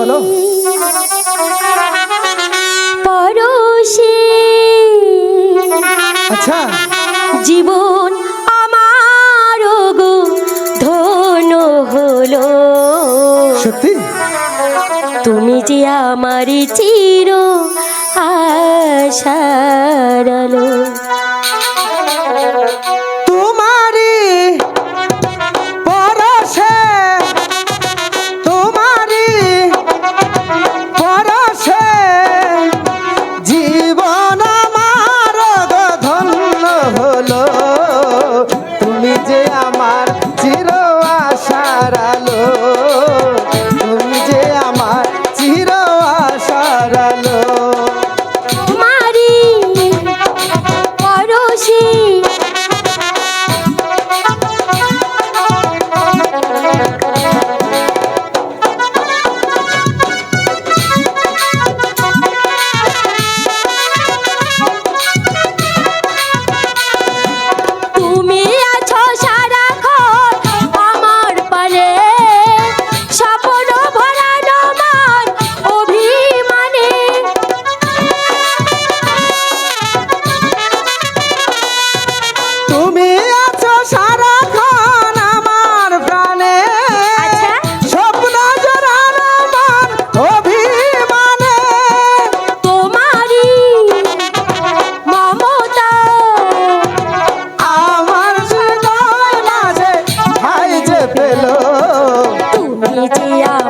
বলো। আচ্ছা। জীবন আমার গো ধন হলো। সত্যি? তুমি যে আমার চির আশা। আমার Yeah.